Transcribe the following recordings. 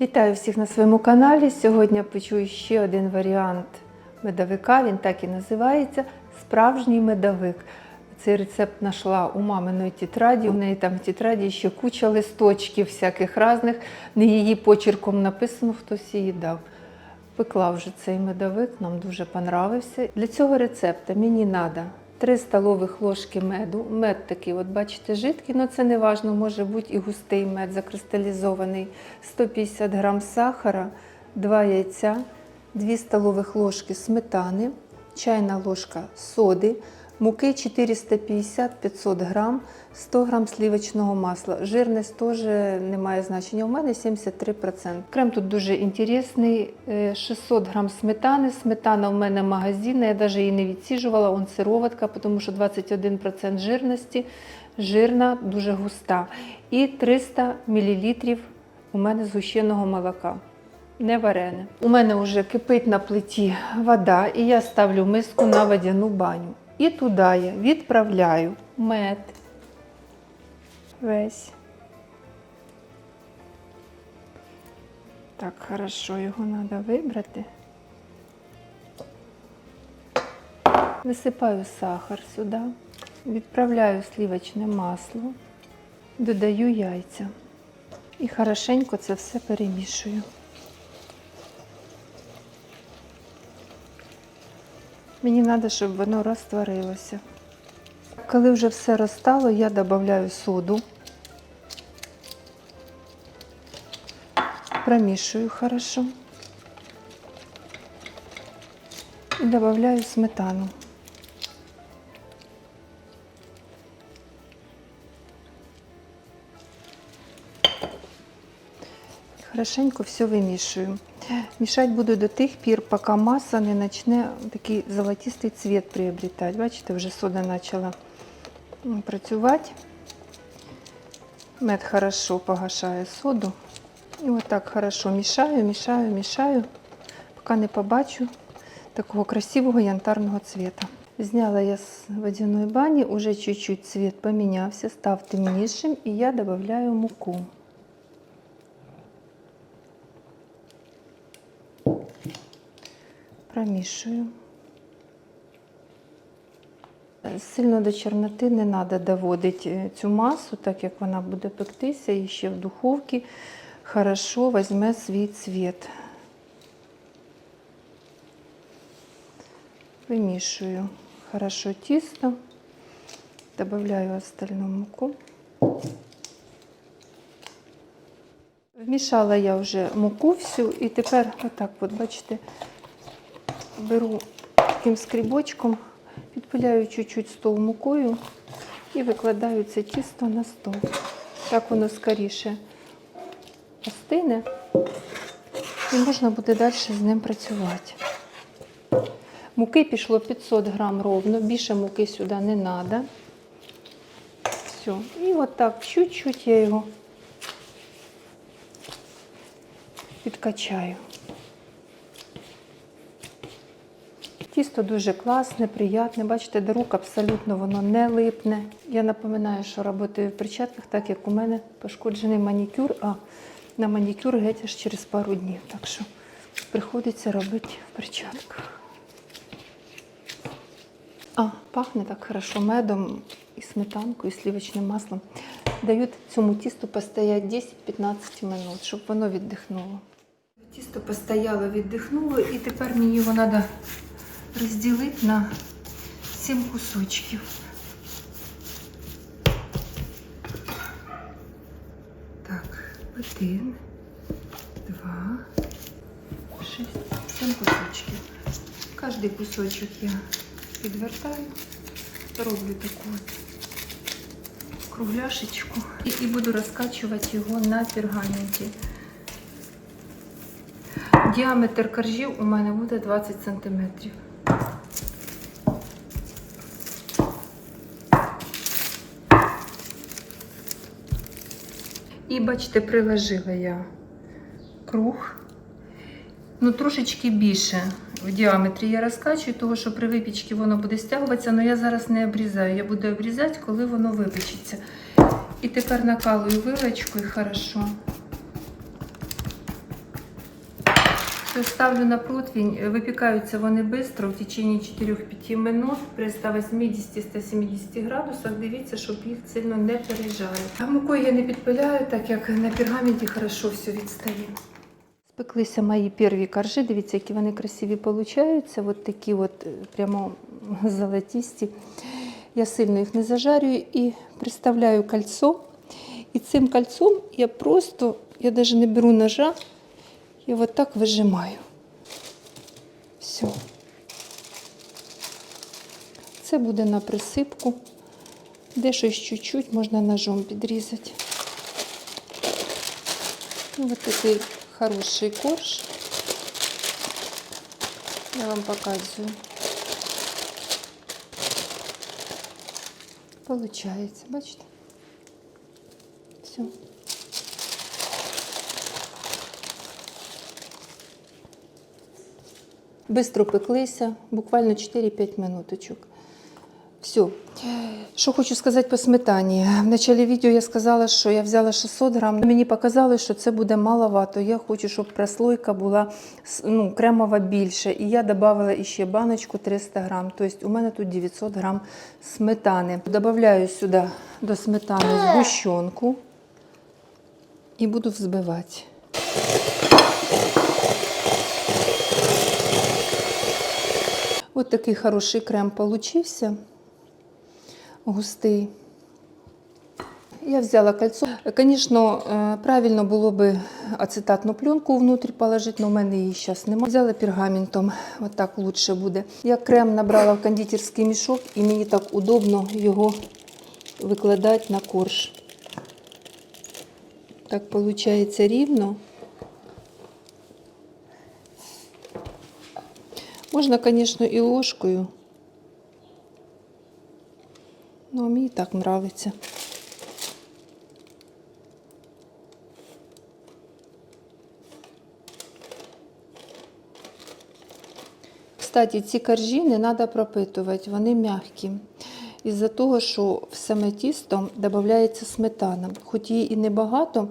Вітаю всіх на своєму каналі. Сьогодні печу ще один варіант медовика. Він так і називається справжній медовик. Цей рецепт знайшла у маминої тетраді. У неї там в тетраді ще куча листочків всяких різних. Не її почерком написано, хтось її дав. Пекла вже цей медовик, нам дуже понравився. Для цього рецепту мені треба 3 столових ложки меду. Мед такий, от бачите, жидкий, але це не важно, може бути і густий мед, закристалізований. 150 грам сахара, 2 яйця, 2 столових ложки сметани, чайна ложка соди, муки 450-500 грам, 100 грам сливочного масла. Жирність теж не має значення. У мене 73%. Крем тут дуже інтересний. е, 600 грам сметани. Сметана у мене магазинна, я навіть її не відсіжувала, он сироватка, тому що 21% жирності. Жирна, дуже густа. І 300 мл у мене згущеного молока. Не варене. У мене вже кипить на плиті вода, і я ставлю миску на водяну баню. І туди я відправляю мед. Весь. Так, хорошо, його треба вибрати. Висипаю сахар сюди, відправляю сливочне масло, додаю яйця і хорошенько це все перемішую. Мені треба, щоб воно розтворилося. Коли вже все розстало, я додаю соду. Промішую хорошо. І додаю сметану. Хорошенько все вимішую. Мішати буду до тих пір, поки маса не почне такий золотистий цвіт приобретати. Бачите, вже сода почала працювати. Мед хорошо погашає соду. І отак хорошо мішаю, мішаю, мішаю, поки не побачу такого красивого янтарного цвіта. Зняла я з водяної бані, уже чуть-чуть цвіт помінявся, став темнішим, і я додаю муку. Промішую. Сильно до чорноти не треба доводити е, цю масу, так як вона буде пектися і ще в духовці хорошо візьме свій цвіт. Вимішую хорошо тісто, додаю остальну муку. Вмішала я вже муку всю і тепер отак, от бачите, беру таким скрібочком, підпиляю чуть-чуть стол мукою і викладаю це тісто на стол. Так воно скоріше остине і можна буде далі з ним працювати. Муки пішло 500 грам ровно, більше муки сюди не треба. Все. І отак чуть-чуть я його підкачаю. Тісто дуже класне, приятне. Бачите, до рук абсолютно воно не липне. Я напоминаю, що працюю в перчатках, так як у мене пошкоджений манікюр, а на манікюр геть аж через пару днів. Так що приходиться робити в перчатках. А, пахне так хорошо медом і сметанкою, і сливочним маслом. Дають цьому тісту постояти 10-15 минут, щоб воно віддихнуло. Тісто постояло, віддихнуло, і тепер мені його треба розділити на 7 кусочків. Так, один, два, шість, сім кусочків. Кожний кусочок я підвертаю, роблю таку кругляшечку і, і буду розкачувати його на пергаменті. Діаметр коржів у мене буде 20 см. І бачите, приложила я круг. Ну, трошечки більше в діаметрі я розкачую, тому що при випічці воно буде стягуватися, але я зараз не обрізаю. Я буду обрізати, коли воно випечеться. І тепер накалую і хорошо. Ставлю на противень. Випікаються вони швидко, в течение 4-5 минут при 180-170 градусах. Дивіться, щоб їх сильно не пережарити. А мукою я не підпиляю, так як на пергаменті хорошо все відстає. Спеклися мої перві коржі, дивіться, які вони красиві получаються. От такі от е, прямо золотісті. Я сильно їх не зажарюю і приставляю кольцо. І цим кольцом я просто, я навіть не беру ножа, я вот так вижимаю. Все. Це буде на присипку. Де щось чуть-чуть можна ножом підрізати. Ну, вот такий хороший корж. Я вам показую. Получається, бачите? Все. Бистро пеклися, буквально 4-5 минуточок. Все. Що хочу сказати по сметані. В початку відео я сказала, що я взяла 600 грам. Мені показали, що це буде маловато. Я хочу, щоб прослойка була ну, кремова більше. І я додала ще баночку 300 грам. Тобто у мене тут 900 грам сметани. Добавляю сюди до сметани згущенку і буду взбивати. Ось такий хороший крем получився, густий. Я взяла кольцо. Звісно, е, правильно було би ацетатну пленку внутрі положити, але в мене її зараз немає. Взяла пергаментом, от так лучше буде. Я крем набрала в кондитерський мішок і мені так удобно його викладати на корж. Так виходить рівно. Можна, звісно, і ложкою. Ну, а мені так подобається. Кстати, ці коржі не треба пропитувати, вони м'які. Із-за того, що в саме тісто додається сметана. Хоч її і небагато,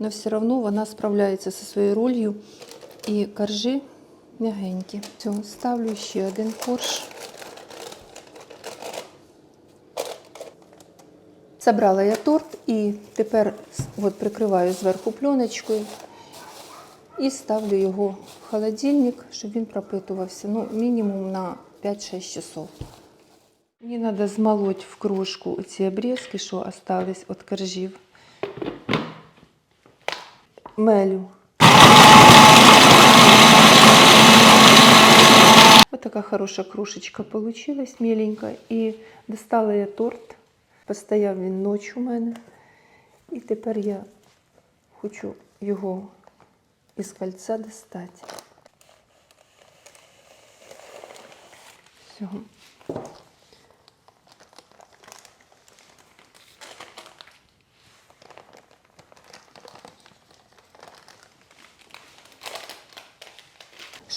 але все одно вона справляється зі своєю ролью. І коржі м'ягенькі. Все, ставлю ще один корж. Забрала я торт і тепер от прикриваю зверху пленочкою і ставлю його в холодильник, щоб він пропитувався ну, мінімум на 5-6 часов. Мені треба змолоть в кружку ці обрізки, що остались від коржів. Мелю. Вот такая хорошая кружечка получилась, миленькая. І достала я торт. Постояв він ночі у мене. І тепер я хочу його із кольця достати. Все.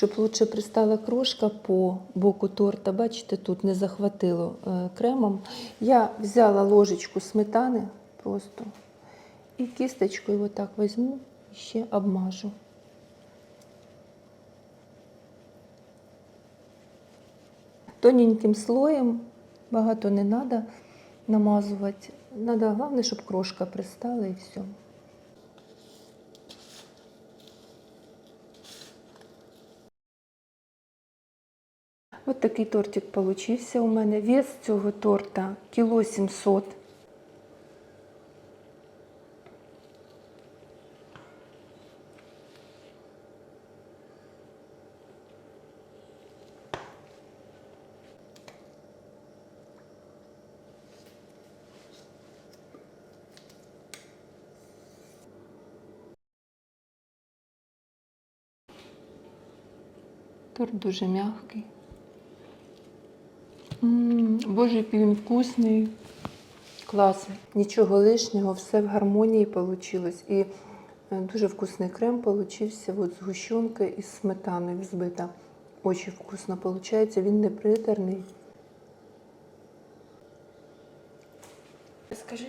Щоб лучше пристала крошка по боку торта, бачите, тут не захватило е, кремом. Я взяла ложечку сметани просто і кісточкою отак візьму і ще обмажу. Тоненьким слоєм, багато не треба намазувати. Треба, головне, щоб крошка пристала і все. Такий тортик получився у мене. Вес цього торта кіло 700. Торт дуже м'який. Боже, який він вкусний. Клас. Нічого лишнього, все в гармонії вийшло. І е, дуже вкусний крем получився. От згущенка із сметаною взбита. Очень вкусно виходить. Він не приторний. Скажи.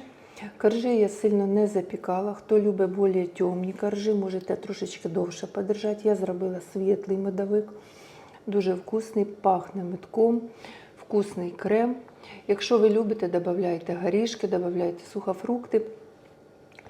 Коржі я сильно не запікала. Хто любить більш темні коржі, можете трошечки довше подержати. Я зробила світлий медовик, дуже вкусний, пахне медком, вкусний крем. Якщо ви любите, додавайте горішки, додавайте сухофрукти.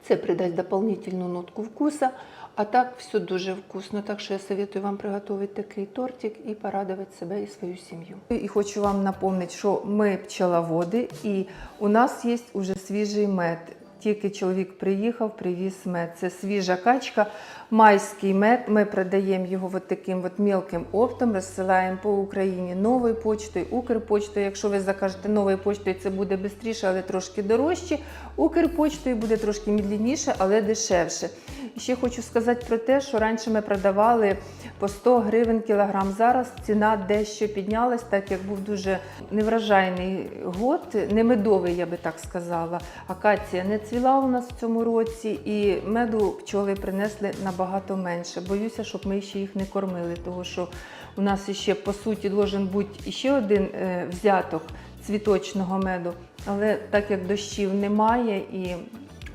Це придасть дополнительну нотку вкуса. А так все дуже вкусно. Так що я советую вам приготувати такий тортик і порадувати себе і свою сім'ю. І хочу вам напомнити, що ми пчеловоди, і у нас є уже свіжий мед. Тільки чоловік приїхав, привіз мед. Це свіжа качка, майський мед. Ми продаємо його от таким от мілким оптом, розсилаємо по Україні новою почтою, Укрпочтою. Якщо ви закажете новою почтою, це буде швидше, але трошки дорожче. Укрпочтою буде трошки медленніше, але дешевше. І ще хочу сказати про те, що раніше ми продавали по 100 гривень кілограм. Зараз ціна дещо піднялась, так як був дуже невражайний год, не медовий, я би так сказала. Акація не цвіла у нас в цьому році, і меду пчоли принесли набагато менше. Боюся, щоб ми ще їх не кормили, тому що у нас ще по суті должен бути ще один е, взяток цвіточного меду. Але так як дощів немає і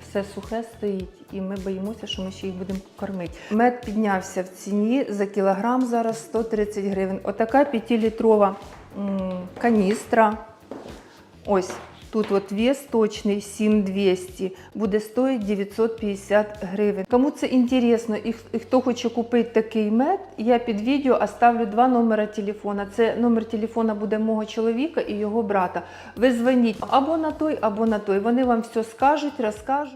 все сухе стоїть, і ми боїмося, що ми ще їх будемо кормити. Мед піднявся в ціні за кілограм зараз 130 гривень. Отака 5-літрова м, каністра. Ось тут от вес точний 7200, буде стоїть 950 гривень. Кому це інтересно і, хто хоче купити такий мед, я під відео оставлю два номера телефона. Це номер телефона буде мого чоловіка і його брата. Ви дзвоніть або на той, або на той. Вони вам все скажуть, розкажуть.